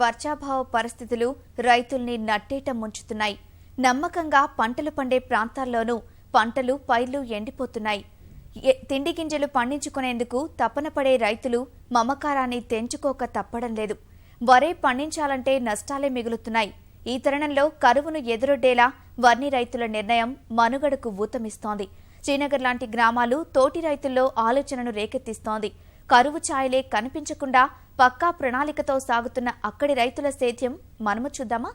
వర్షాభావ పరిస్థితులు రైతుల్ని నట్టేట ముంచుతున్నాయి. నమ్మకంగా పంటలు పండే ప్రాంతాల్లోనూ పంటలు పైర్లు ఎండిపోతున్నాయి. తిండి గింజలు పండించుకునేందుకు తపన పడే రైతులు మమకారాన్ని తెంచుకోక తప్పడం లేదు. వరే పండించాలంటే నష్టాలే మిగులుతున్నాయి. ఈ తరుణంలో కరువును ఎదురొడ్డేలా వర్ణి రైతుల నిర్ణయం మనుగడకు ఊతమిస్తోంది. శ్రీనగర్ లాంటి గ్రామాలు తోటి రైతుల్లో ఆలోచనను రేకెత్తిస్తోంది. కరువు ఛాయలే కనిపించకుండా పక్కా ప్రణాళికతో సాగుతున్న అక్కడి రైతుల సేద్యం మనము చూద్దామా?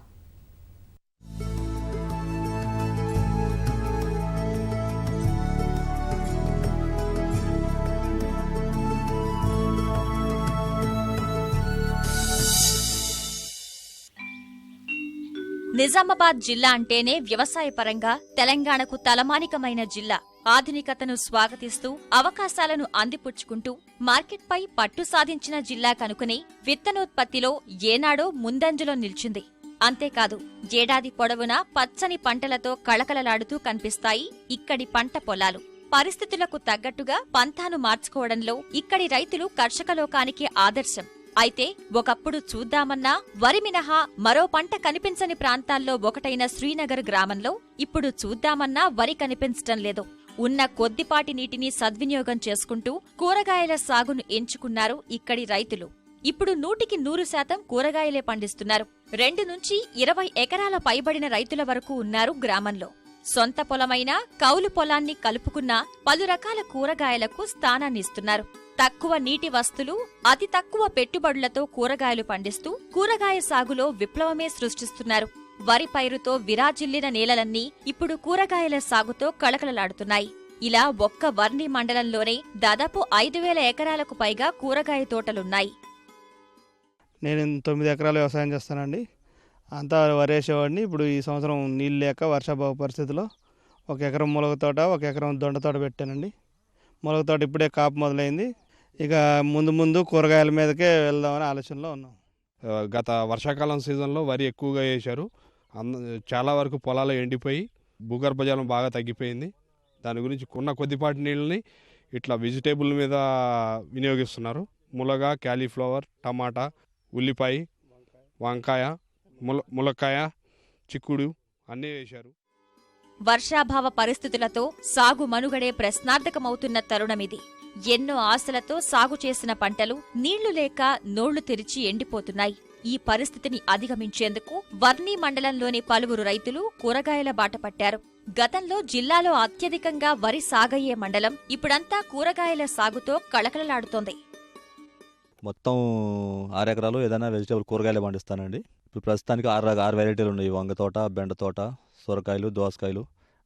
నిజామాబాద్ జిల్లా అంటేనే వ్యవసాయపరంగా తెలంగాణకు తలమానికమైన జిల్లా. ఆధునికతను స్వాగతిస్తూ అవకాశాలను అందిపుచ్చుకుంటూ మార్కెట్పై పట్టు సాధించిన జిల్లా కనుకనే విత్తనోత్పత్తిలో ఏనాడో ముందంజలో నిలిచింది. అంతేకాదు ఏడాది పొడవునా పచ్చని పంటలతో కళకళలాడుతూ కనిపిస్తాయి ఇక్కడి పంట పొలాలు. పరిస్థితులకు తగ్గట్టుగా పంతాను మార్చుకోవడంలో ఇక్కడి రైతులు కర్షకలోకానికి ఆదర్శం. అయితే ఒకప్పుడు చూద్దామన్నా వరి మినహా మరో పంట కనిపించని ప్రాంతాల్లో ఒకటైన శ్రీనగర్ గ్రామంలో ఇప్పుడు చూద్దామన్నా వరి కనిపించటం లేదు. ఉన్న కొద్దిపాటి నీటిని సద్వినియోగం చేసుకుంటూ కూరగాయల సాగును ఎంచుకున్నారు ఇక్కడి రైతులు. ఇప్పుడు నూటికి నూరు శాతం కూరగాయలే పండిస్తున్నారు. రెండు నుంచి ఇరవై ఎకరాల పైబడిన రైతుల వరకు ఉన్నారు గ్రామంలో. సొంత పొలమైన కౌలు పొలాన్ని కలుపుకున్న పలు రకాల కూరగాయలకు స్థానాన్నిస్తున్నారు తక్కువ నీటి వస్తులు అతి తక్కువ పెట్టుబడులతో కూరగాయలు పండిస్తూ కూరగాయ సాగులో విప్లవమే సృష్టిస్తున్నారు. వరి పైరుతో విరాజిల్లిన నేలలన్నీ ఇప్పుడు కూరగాయల సాగుతో కళకళలాడుతున్నాయి. ఇలా ఒక్క వర్ణి మండలంలోనే దాదాపు ఐదు వేల ఎకరాలకు పైగా కూరగాయ తోటలున్నాయి. నేను తొమ్మిది ఎకరాలు వ్యవసాయం చేస్తానండి. అంతా వరేసేవాడిని ఇప్పుడు ఈ సంవత్సరం నీళ్ళు లేక వర్షాభావ పరిస్థితిలో ఒక ఎకరం ములగ తోట ఒక ఎకరం దొండ తోట పెట్టానండి. ములగ తోట ఇప్పుడే కాపు మొదలైంది. ఇక ముందు ముందు కూరగాయల మీదకే వెళ్దామని ఆలోచనలో ఉన్నాం. గత వర్షాకాలం సీజన్లో వరి ఎక్కువగా వేశారు. అంద చాలా వరకు పొలాలు ఎండిపోయి భూగర్భ జలం బాగా తగ్గిపోయింది. దాని గురించి ఉన్న కొద్దిపాటి నీళ్ళని ఇట్లా వెజిటేబుల్ మీద వినియోగిస్తున్నారు. ములగ క్యాలీఫ్లవర్ టమాటా ఉల్లిపాయ వంకాయ ముల ములక్కాయ చిక్కుడు అన్నీ వేశారు. వర్షాభావ పరిస్థితులతో సాగు మనుగడే ప్రశ్నార్థకమవుతున్న తరుణమిది ఎన్నో ఆశలతో సాగు చేసిన పంటలు నీళ్ళు లేక నోళ్ళు తెరిచి ఎండిపోతున్నాయి. ఈ పరిస్థితిని అధిగమించేందుకు వర్ణి మండలంలోని పలువురు రైతులు కూరగాయల బాట పట్టారు. గతంలో జిల్లాలో అత్యధికంగా వరి సాగయ్యే మండలం ఇప్పుడంతా కూరగాయల సాగుతో కళకళలాడుతోంది. మొత్తం ఆరు ఎకరాలు ఏదైనా వెజిటేబుల్ కూరగాయలు పండిస్తానండి. ఇప్పుడు ప్రస్తుతానికి ఆరు ఆరు వెరైటీలు ఉన్నాయి. వంగ తోట బెండ తోట సొరకాయలు దోసకాయలు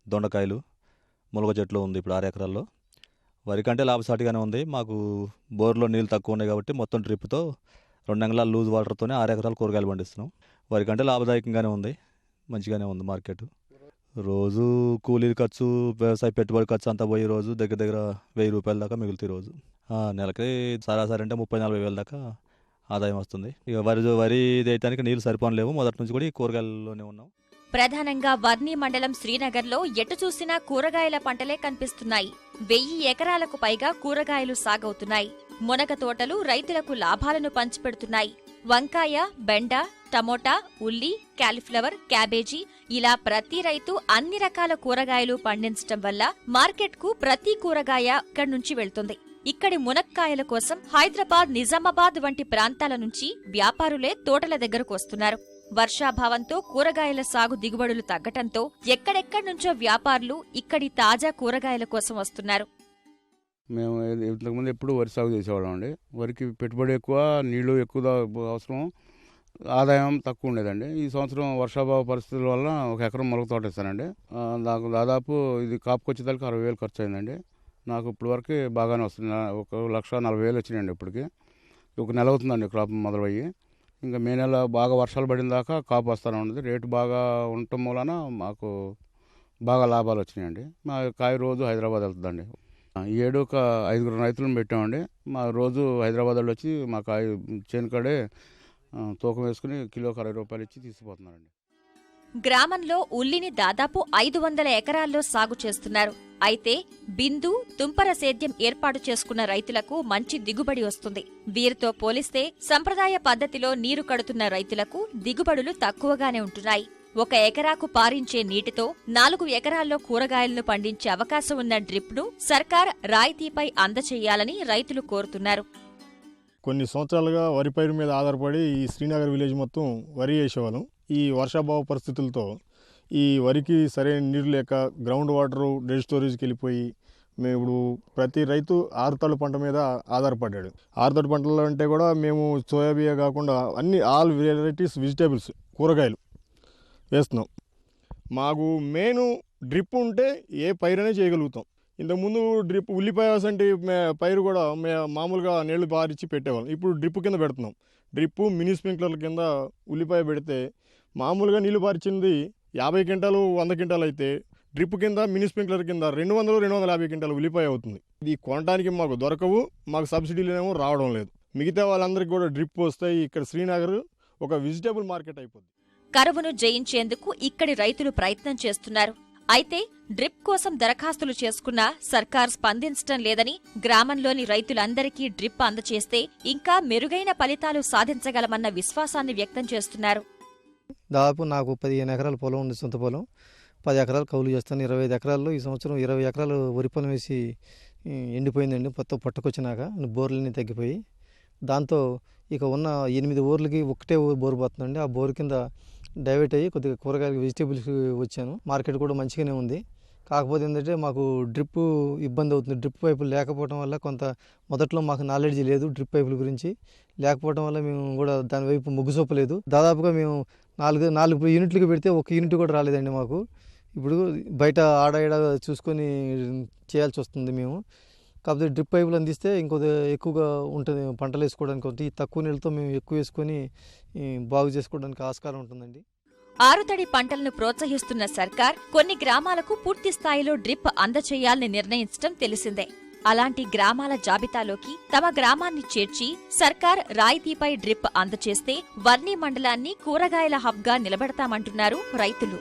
దొండకాయలు ములగ చెట్లు ఉంది ఇప్పుడు ఆరు ఎకరాల్లో. వరి కంటే లాభసాటిగానే ఉంది. మాకు బోర్లో నీళ్ళు తక్కువ ఉన్నాయి కాబట్టి మొత్తం డ్రిప్తో రెండు అంగళాల లూజ్ వాటర్తోనే ఆరు ఎకరాలు కూరగాయలు పండిస్తున్నాం. వరి కంటే లాభదాయకంగానే ఉంది. మంచిగానే ఉంది మార్కెట్. రోజు కూలీ ఖర్చు వ్యవసాయ పెట్టుబడి ఖర్చు అంతా పోయి రోజు దగ్గర దగ్గర వెయ్యి రూపాయల దాకా మిగులుతాయి రోజు. ఆ, నెలకి సరాసరి అంటే ముప్పై నలభై వేల దాకా ఆదాయం వస్తుంది. ఇక వరి వరి దేయటానికి నీళ్ళు సరిపోనలేవు మొదటి నుంచి కూడా ఈ కూరగాయల్లోనే ఉన్నాం. ప్రధానంగా వర్ణి మండలం శ్రీనగర్లో ఎటు చూసినా కూరగాయల పంటలే కనిపిస్తున్నాయి. వెయ్యి ఎకరాలకు పైగా కూరగాయలు సాగవుతున్నాయి. మునగ తోటలు రైతులకు లాభాలను పంచిపెడుతున్నాయి. వంకాయ బెండ టమోటా ఉల్లి కాలీఫ్లవర్ క్యాబేజీ ఇలా ప్రతి రైతు అన్ని రకాల కూరగాయలు పండించటం వల్ల మార్కెట్కు ప్రతి కూరగాయ ఇక్కడి నుంచి వెళ్తుంది. ఇక్కడి మునక్కాయల కోసం హైదరాబాద్ నిజామాబాద్ వంటి ప్రాంతాల నుంచి వ్యాపారులే తోటల దగ్గరకు వస్తున్నారు. వర్షాభావంతో కూరగాయల సాగు దిగుబడులు తగ్గటంతో ఎక్కడెక్కడి నుంచో వ్యాపారులు ఇక్కడి తాజా కూరగాయల కోసం వస్తున్నారు. మేము ఇంతకుముందు ఎప్పుడు వరి సాగు చేసేవాళ్ళం అండి. వరికి పెట్టుబడి ఎక్కువ నీళ్ళు ఎక్కువ అవసరం ఆదాయం తక్కువ ఉండేదండి. ఈ సంవత్సరం వర్షాభావ పరిస్థితుల వల్ల ఒక ఎకరం మొలక తోట వేస్తానండి నాకు దాదాపు ఇది కాపుకొచ్చేదానికి అరవై వేలు ఖర్చు అయిందండి నాకు ఇప్పటివరకు వరకు బాగానే వస్తుంది. ఒక లక్ష నలభై వేలు వచ్చినాయండి ఇప్పటికి. ఒక నెల అవుతుందండి క్రాప్ మొదలయ్యి. ఇంకా మే నెల బాగా వర్షాలు పడిన దాకా కాపు వస్తూనే ఉండదు రేటు బాగా ఉండటం మూలన మాకు బాగా లాభాలు వచ్చినాయండి. మా కాయ రోజు హైదరాబాద్ వెళ్తుందండి. ఏడు ఒక ఐదుగురు రైతులను పెట్టామండి. మా రోజు హైదరాబాద్ వాళ్ళు వచ్చి మాకు కాయ చేను కాడే తూకం వేసుకుని కిలోకి అరవై రూపాయలు ఇచ్చి తీసుకుపోతున్నారండి. గ్రామంలో ఉల్లిని దాదాపు ఐదు వందల ఎకరాల్లో సాగు చేస్తున్నారు. అయితే బిందు తుంపర సేద్యం ఏర్పాటు చేసుకున్న రైతులకు మంచి దిగుబడి వస్తుంది. వీరితో పోలిస్తే సంప్రదాయ పద్ధతిలో నీరు కడుతున్న రైతులకు దిగుబడులు తక్కువగానే ఉంటున్నాయి. ఒక ఎకరాకు పారించే నీటితో నాలుగు ఎకరాల్లో కూరగాయలను పండించే అవకాశం ఉన్న డ్రిప్ను సర్కార్ రాయితీపై అందచేయాలని రైతులు కోరుతున్నారు. కొన్ని సంవత్సరాలుగా వరి పైరు మీద ఆధారపడి ఈ శ్రీనగర్ విలేజ్ మొత్తం వరి వేసేవాళ్ళం. ఈ వర్షాభావ పరిస్థితులతో ఈ వరికి సరైన నీరు లేక గ్రౌండ్ వాటరు డెడ్ స్టోరేజ్కి వెళ్ళిపోయి మేము ఇప్పుడు ప్రతి రైతు ఆరుతడి పంట మీద ఆధారపడ్డాడు. ఆరుతడి పంటలు అంటే కూడా మేము సోయాబియా కాకుండా అన్ని ఆల్ వెరైటీస్ వెజిటేబుల్స్ కూరగాయలు. వేస్తున్నాం. మాకు మెయిన్ డ్రిప్ ఉంటే ఏ పైరనే చేయగలుగుతాం. ఇంతకుముందు డ్రిప్ ఉల్లిపాయ వంటి పైరు కూడా మే మామూలుగా నీళ్ళు బారిచ్చి పెట్టేవాళ్ళం. ఇప్పుడు డ్రిప్ కింద పెడుతున్నాం. డ్రిప్ మినీ స్ప్రింక్లర్ల కింద ఉల్లిపాయ పెడితే మామూలుగా నీళ్ళు బారిచింది యాభై క్వింటాలు వంద క్వింటాలు అయితే డ్రిప్ కింద మినీ స్ప్రింక్లర్ కింద రెండు వందలు రెండు వందల యాభై క్వింటాలు ఉల్లిపాయ అవుతుంది. ఇది కొనడానికి మాకు దొరకవు మాకు సబ్సిడీలేమో రావడం లేదు. మిగతా వాళ్ళందరికీ కూడా డ్రిప్ వస్తాయి. ఇక్కడ శ్రీనగర్ ఒక వెజిటేబుల్ మార్కెట్ అయిపోద్ది. కరువును జయించేందుకు ఇక్కడి రైతులు ప్రయత్నం చేస్తున్నారు. అయితే డ్రిప్ కోసం దరఖాస్తులు చేసుకున్నా సర్కార్ స్పందించటం లేదని గ్రామంలోని రైతులందరికీ డ్రిప్ అందచేస్తే ఇంకా మెరుగైన ఫలితాలు సాధించగలమన్న విశ్వాసాన్ని వ్యక్తం చేస్తున్నారు. దాదాపు నాకు పదిహేను ఎకరాల పొలం ఉంది సొంత పొలం. పది ఎకరాలు కౌలు చేస్తాను. ఇరవై ఐదు ఎకరాల్లో ఈ సంవత్సరం ఇరవై ఎకరాలు వరి పొలం వేసి ఎండిపోయిందండి. మొత్తం పట్టుకొచ్చినాక బోర్లన్నీ తగ్గిపోయి. దాంతో ఇక ఉన్న ఎనిమిది ఊర్లకి ఒకటే ఊరు బోరు పోతుందండి. ఆ బోరు కింద డైవర్ట్ అయ్యి కొద్దిగా కూరగాయలు వెజిటేబుల్స్ వచ్చాను. మార్కెట్ కూడా మంచిగానే ఉంది. కాకపోతే ఏంటంటే మాకు డ్రిప్ ఇబ్బంది అవుతుంది. డ్రిప్ పైపులు లేకపోవడం వల్ల కొంత మొదట్లో మాకు నాలెడ్జ్ లేదు డ్రిప్ పైపుల గురించి. లేకపోవడం వల్ల మేము కూడా దాని వైపు మొగ్గు చూపలేదు. దాదాపుగా మేము నాలుగు నాలుగు యూనిట్లకు పెడితే ఒక యూనిట్ కూడా రాలేదండి మాకు. ఇప్పుడు బయట ఆడ చూసుకొని చేయాల్సి వస్తుంది మేము. కాకపోతే డ్రిప్ పైపులు అందిస్తే ఇంకొద్ది ఎక్కువగా ఉంటుంది పంటలు వేసుకోవడానికి. ఉంటుంది ఈ తక్కువ నీళ్ళతో మేము ఎక్కువ వేసుకొని బాగు చేసుకోవడానికి ఆస్కారం ఉంటుందండి. ఆరుతడి పంటలను ప్రోత్సహిస్తున్న సర్కార్ కొన్ని గ్రామాలకు పూర్తి స్థాయిలో డ్రిప్ అందచేయాలని నిర్ణయించడం తెలిసిందే. అలాంటి గ్రామాల జాబితాలోకి తమ గ్రామాన్ని చేర్చి సర్కార్ రాయితీపై డ్రిప్ అందచేస్తే వర్ణి మండలాన్ని కూరగాయల హబ్గా నిలబెడతామంటున్నారు రైతులు.